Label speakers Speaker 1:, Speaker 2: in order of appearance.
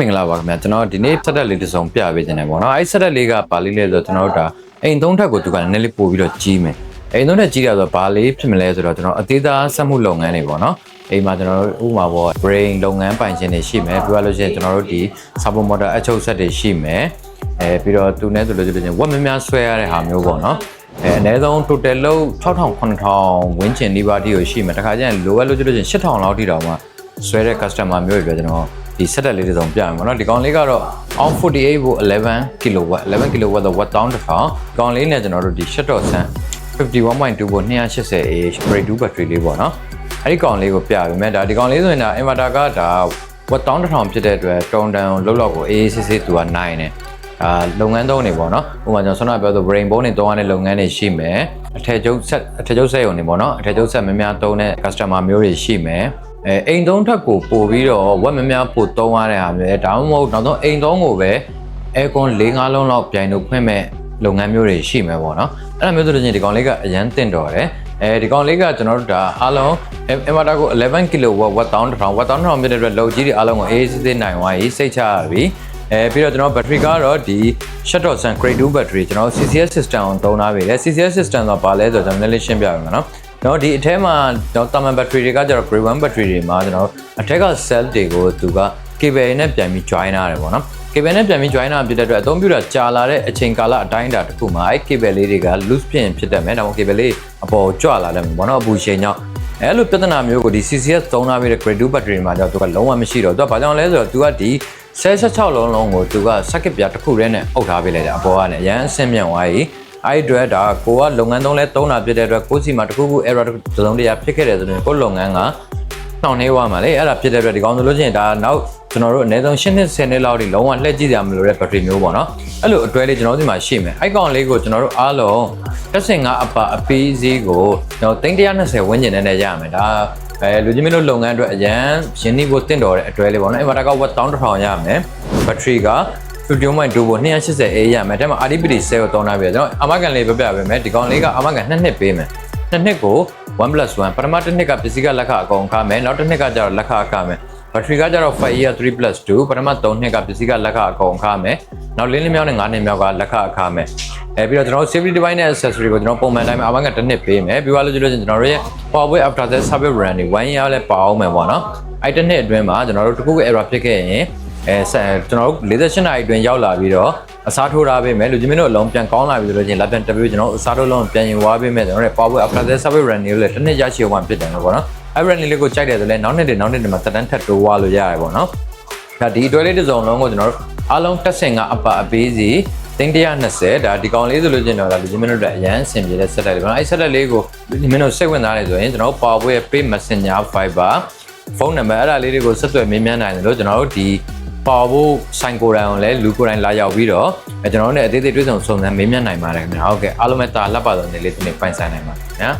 Speaker 1: မင်္ဂလာပါခင်ဗျာကျွန်တော်ဒီနေ့ဆက်တက်လေးတစ်စုံပြပေးခြင်းတယ်ပေါ့နော်အဲဒီဆက်တက်လေးကဘာလေးလဲဆိုတော့ကျွန်တော်တို့ဒါအိမ်သုံးထပ်ကိုသူကနည်းနည်းလေးပို့ပြီးတော့ကြီးမယ်အိမ်သုံးထပ်ကြီးတာဆိုတော့ဘာလေးဖြစ်မလဲဆိုတော့ကျွန်တော်အသေးသားစက်မှုလုပ်ငန်းတွေပေါ့နော်အိမ်မှာကျွန်တော်တို့ဥပမာပေါ့ brain လုပ်ငန်းပိုင်ရှင်တွေရှိမယ်ပြီးတော့လို့ရှိရင်ကျွန်တော်တို့ဒီ sabo motor အချုပ်ဆက်တွေရှိမယ်အဲပြီးတော့သူနဲ့ဆိုလို့ရှိရင်ဝက်မများဆွဲရတဲ့ဟာမျိုးပေါ့နော်အဲအနည်းဆုံး total လုံး6000 9000ဝန်းကျင်နီးပါးတိကိုရှိမယ်တခါကျရင်လိုအပ်လို့ကျလို့ရှိရင်8000လောက်တိတောင်မှဆွဲတဲ့ customer မျိုးတွေပဲကျွန်တော် ဒီ setup လေးတစ်စုံပြမယ်ပေါ့နော်ဒီကောင်လေးကတော့ on 48ကို11 kW 11 kW တော့ watt down တစ်ထောင်ဒီကောင်လေးနဲ့ကျွန်တော်တို့ဒီ shutter sun 51.2ဗို့ 280Ah grade 2 battery လေးပေါ့နော်အဲ့ဒီကောင်လေးကိုပြပေးမယ်ဒါဒီကောင်လေးဆိုရင်ဒါ inverter ကဒါ watt down တစ်ထောင်ဖြစ်တဲ့အတွက်တုံတန်လောက်လောက်ကိုအေးအေးဆေးဆေးသူကနိုင်တယ်အာလုပ်ငန်းသုံးနေပေါ့နော်ဥပမာကျွန်တော်ဆွမ်းနာပြောဆို brain bone တွေသုံးရတဲ့လုပ်ငန်းတွေရှိမယ်အထည်ချုပ်ဆက်အထည်ချုပ်ဆက်ရုံတွေပေါ့နော်အထည်ချုပ်ဆက်များများသုံးတဲ့ customer မျိုးတွေရှိမယ် အဲအိမ်သုံးထက်ကိုပို့ပြီးတော့ဝက်များများပို့သုံးရတဲ့ဟာမျိုးအဲဒါမှမဟုတ်နောက်ဆုံးအိမ်သုံးကိုပဲအဲကွန်၄၅လုံးလောက်ပြိုင်လို့ဖွင့်မဲ့လုပ်ငန်းမျိုးတွေရှိမယ်ပေါ့နော်အဲ့ဒါမျိုးဆိုလို့ချင်းဒီကောင်လေးကအရန်တင့်တော်တယ်အဲဒီကောင်လေးကကျွန်တော်တို့ဒါအားလုံး inverter ကို11 kW watt 1000 watt 1000ဖြစ်တဲ့အတွက် load ကြီးတွေအားလုံးကိုအေးအေးဆေးဆေးနိုင်သွားပြီစိတ်ချရပြီအဲပြီးတော့ကျွန်တော် battery ကတော့ဒီ shutdown sun grade 2 battery ကျွန်တော် CCS system ကိုသုံးထားပြီလေ CCS system ဆိုတော့ဘာလဲဆိုတော့ကျွန်တော်လည်းရှင်းပြပါမ ယ်နော်တော့ဒီအထဲမှာတော့ thermal battery တွေကကျတော့ grade 1 battery တွေမှာကျွန်တော်အထက်က cell တွေကိုသူက cable နဲ့ပြန်ပြီး join ထားတယ်ပေါ့နော် cable နဲ့ပြန်ပြီး join တာဖြစ်တဲ့အတွက်အသုံးပြုတာကြာလာတဲ့အချိန်ကာလအတိုင်းအတာတစ်ခုမှာအဲ့ cable လေးတွေက loose ဖြစ်ရင်ဖြစ်တတ်မယ်ဒါမှမဟုတ် cable လေးအပေါ်ကြွလာတယ်ပေါ့နော်အပူချိန်ကြောင့်အဲ့လိုပြဿနာမျိုးကိုဒီ CCS သုံးထားပြီးတဲ့ grade 2 battery မှာကျတော့သူကလုံးဝမရှိတော့သူကဘာကြောင့်လဲဆိုတော့သူကဒီ16လုံးလုံးကိုသူက circuit ပြတစ်ခုတည်းနဲ့အုပ်ထားပေးလိုက်တယ်အပေါ်ကနေအရန်အဆင့်မြင့်သွားပြီ အဲ့ဒီအတွက်ဒါကိုကလုပ်ငန်းသုံးလဲသုံးတာဖြစ်တဲ့အတွက်ကိုစီမှာတစ်ခုခု error တစ်စုံတရာဖြစ်ခဲ့တယ်ဆိုရင်ကိုလုပ်ငန်းကနှောင့်နှေးသွားမှာလေအဲ့ဒါဖြစ်တဲ့အတွက်ဒီကောင်ဆိုလို့ရှိရင်ဒါနောက်ကျွန်တော်တို့အနည်းဆုံး10နှစ်10နှစ်လောက်ထိလုံးဝလှည့်ကြည့်ကြမလို့တဲ့ battery မျိုးပေါ့နော်အဲ့လိုအတွဲလေးကျွန်တော်တို့ဒီမှာရှိမယ်အဲ့ကောင်လေးကိုကျွန်တော်တို့အားလုံးတက်စင်ကအပအပီးစည်းကိုကျွန်တော်320ဝန်းကျင်နဲ့နဲ့ရမယ်ဒါအဲလူကြီးမင်းတို့လုပ်ငန်းအတွက်အရန်ရင်းနှီးဖို့တင့်တော်တဲ့အတွဲလေးပေါ့နော်အဲ့မှာတကောက်ဝတ်1000ရမယ် battery က51.2ကို 280 A ရမယ်ဒါမှ RDPD 10ကိုတောင်းထားပြီကျွန်တော်အမကန်လေးပြပြပေးမယ်ဒီကောင်လေးကအမကန်2နှစ်ပေးမယ်2နှစ်ကို1 1ပထမတစ်နှစ်ကပစ္စည်းကလက်ခအကုန်ခမယ်နောက်တစ်နှစ်ကကျတော့လက်ခအခမယ် battery ကကျတော့5 year 3 plus 2ပထမ3နှစ်ကပစ္စည်းကလက်ခအကုန်ခမယ်နောက်လင်းလင်းမြောင်းနဲ့9နှစ်မြောက်ကလက်ခအခမယ်အဲပြီးတော့ကျွန်တော် safety device နဲ့ accessory ကိုကျွန်တော်ပုံမှန်တိုင်းမှာအမကန်တစ်နှစ်ပေးမယ်ပြီးသွားလို့ကျလို့ချင်းကျွန်တော်တို့ရဲ့ Huawei after sales service warranty 1 year လည်းပါအောင်မယ်ပေါ့နော်အဲ့တစ်နှစ်အတွင်းမှာကျွန်တော်တို့တခုခု error ဖြစ်ခဲ့ရင် အဲဆက်ကျွန်တော်တို့48နာရီအတွင်းရောက်လာပြီးတော့အစားထိုးထားပေးမယ်လူကြီးမင်းတို့အလုံးပြန်ကောင်းလာပြီဆိုလို့ချင်းလက်ပြန်တက်ပြီးကျွန်တော်တို့အစားထိုးလုံးပြန်ရင်ဝါပေးမယ်ကျွန်တော်တို့ Power After Sales Service Running ကိုလည်းတစ်နှစ်ရရှိအောင်ဖြစ်တယ်လို့ပေါ့နော်အဲ့ running လေးကိုကြိုက်တယ်ဆိုလည်းနောက်နှစ်တွေနောက်နှစ်တွေမှာတက်တန်းထပ်တိုးွားလို့ရတယ်ပေါ့နော်ဒါဒီတွဲလေးတစ်စုံလုံးကိုကျွန်တော်တို့အားလုံးတက်ဆင်ကအပအပေးစီ320ဒါဒီကောင်လေးဆိုလို့ချင်းတော့ဒါလူကြီးမင်းတို့အတွက်အရန်အဆင်ပြေတဲ့ set လေးပေါ့နော်အဲ့ set လေးကိုလူကြီးမင်းတို့စိတ်ဝင်စားတယ်ဆိုရင်ကျွန်တော်တို့ Power ရဲ့ Pay Messenger Fiber ဖုန်းနံပါတ်အဲ့ဒါလေးတွေကိုဆက်သွယ်မေးမြန်းနိုင်တယ်လို့ကျွန်တော်တို့ဒီ ပေါ်ဖို့ဆိုင်ကိုယ်တိုင်ကိုလည်းလူကိုယ်တိုင်လာရောက်ပြီးတော့အဲကျွန်တော်တို့လည်းအသေးသေးတွေ့ဆုံစုံစမ်းမေးမြန်းနိုင်ပါတယ်ခင်ဗျာဟုတ်ကဲ့အားလုံးပဲတာလက်ပါဆုံးနေလေးဒီနေ့ပိုင်ဆိုင်နိုင်ပါခင်ဗျာ